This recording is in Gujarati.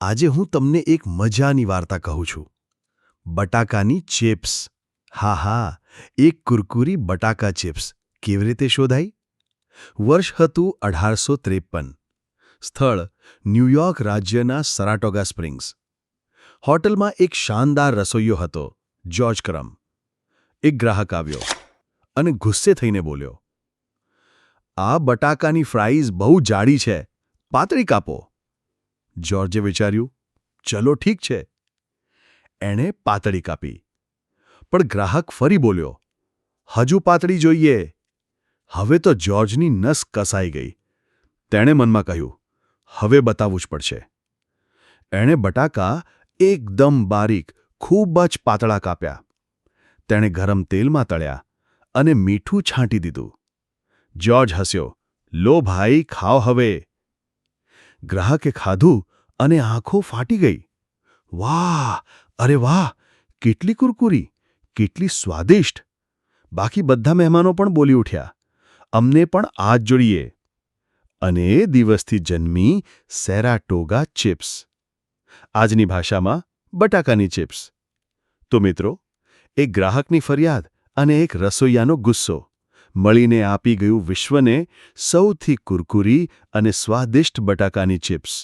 આજે હું તમને એક મજાની વાર્તા કહું છું. બટાકાની ચિપ્સ. હા હા, એક કુરકુરી બટાકા ચિપ્સ. કેવી રીતે શોધાઈ વર્ષ હતું અઢારસો ત્રેપન. સ્થળ ન્યૂયોર્ક રાજ્યના સરાટોગા સ્પ્રિંગ્સ. હોટલમાં એક શાનદાર રસોઈયો હતો, જ્યોર્જ ક્રમ. એક ગ્રાહક આવ્યો અને ગુસ્સે થઈને બોલ્યો, આ બટાકાની ફ્રાઈઝ બહુ જાડી છે. પાતળી કાપો. જ્યોર્જે વિચાર્યું, ચલો ઠીક છે. એણે પાતળી કાપી. પણ ગ્રાહક ફરી બોલ્યો, હજુ પાતળી જોઈએ. હવે તો જ્યોર્જની નસ કસાઈ ગઈ. તેણે મનમાં કહ્યું, હવે બતાવવું જ પડશે. એણે બટાકા એકદમ બારીક, ખૂબ જ પાતળા કાપ્યા. તેણે ગરમ તેલમાં તળ્યા અને મીઠું છાંટી દીધું. જ્યોર્જ હસ્યો, લો ભાઈ, ખાઓ હવે. ગ્રાહકે ખાધું અને આંખો ફાટી ગઈ. વાહ! અરે વાહ! કેટલી કુરકુરી, કેટલી સ્વાદિષ્ટ. બાકી બધા મહેમાનો પણ બોલી ઉઠ્યા. અમને પણ આ જ જોઈએ. અને દિવસથી જન્મી સેરાટોગા ચિપ્સ. આજની ભાષામાં બટાકાની ચિપ્સ. તો મિત્રો, એક ગ્રાહકની ફરિયાદ અને એક રસોઈયાનો ગુસ્સો. મળીને આપી ગયું વિશ્વને સૌથી કુરકુરી અને સ્વાદિષ્ટ બટાકાની ચિપ્સ.